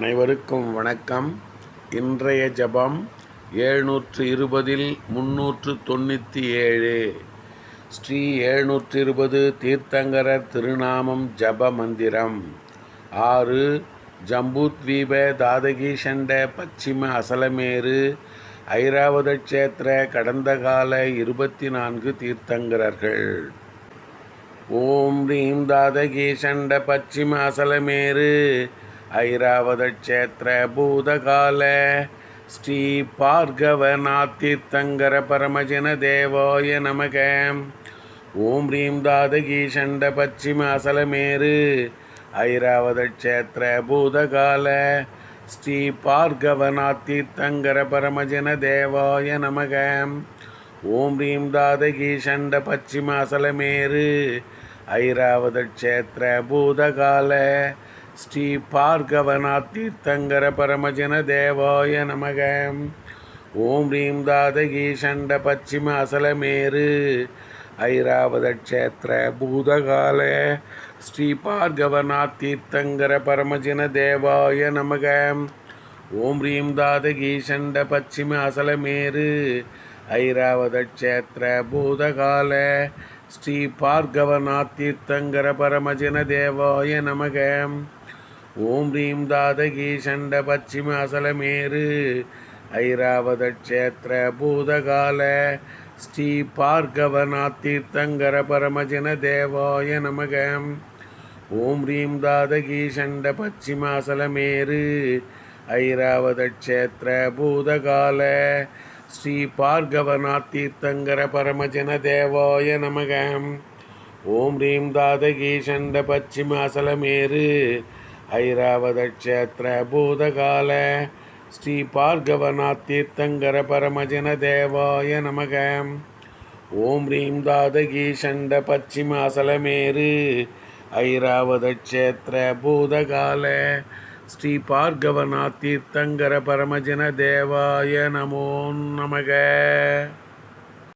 அனைவருக்கும் வணக்கம். இன்றைய ஜபம் எழுநூற்று இருபதில் முன்னூற்று தொண்ணூற்றி ஏழு ஸ்ரீ எழுநூற்று இருபது தீர்த்தங்கரர் திருநாமம் ஜப மந்திரம். ஆறு ஜம்பூத்வீப தாதகீஷண்ட பச்சிம அசலமேரு ஐராவத கஷேத்திர கடந்த கால இருபத்தி நான்கு தீர்த்தங்கரர்கள். ஓம் ரீம் தாதகீஷண்ட பச்சிம அசலமேரு ஐராவத பூதகால ஸ்ரீ பார்கவநாத்தீர்த்தங்கர பரமஜன தேவாய நமக. ஓம் ரீம் சண்ட பச்சிம அசலமேரு ஐராவத பூதகால ஸ்ரீ பார்கவநாத்தீர்த்தங்கர பரமஜன தேவாய நமக. ஓம் ரீம் சண்ட பச்சிம அசலமேரு ஐராவத பூதகால ஸ்ரீ பார்கவநாத் தீர்த்தங்கர பரமஜன தேவாய நமக. ஓம் ரீம் தாதகி சண்ட பச்சிம அசலமேரு ஐராவத க்ஷேத்திர பூதகால. ஸ்ரீ பார்கவநாத் தீர்த்தங்கர பரமஜன தேவாய நமக. ஓம் ரீம் தாதகி சண்ட பச்சிம அசலமேரு ஐராவத க்ஷேத்திர பூதகால. ஸ்ரீ பார்கவநாத் தீர்த்தங்கர பரமஜன தேவாய நமகம் ஓம் ரீம் தாதகி சண்ட பச்சிம அசலமேரு ஐராவத க்ஷேத்திர பூதகால ஸ்ரீ பார்கவநாத் தீர்த்தங்கர பரமஜன தேவாய நமக. ஓம் ரீம் தாதகி சண்ட பச்சிம அசலமேரு ஐராவத க்ஷேத்திர பூதகால ஸ்ரீ பார்கவநாத் தீர்த்தங்கர பரமஜன தேவாய நமக. ஓம் ரீம் தாதகி சண்ட பச்சிம அசலமேரு ஐராவத ஸ்ரீ பார்கவநாத் தீர்த்தங்கர பரமஜன தேவாய நமக. ஓம் ரீம் தாதகி சண்ட பச்சிம அசலமேரு ஐராவத ஸ்ரீ பார்கவநாத் தீர்த்தங்கர பரமஜன தேவாய நமோ நமக.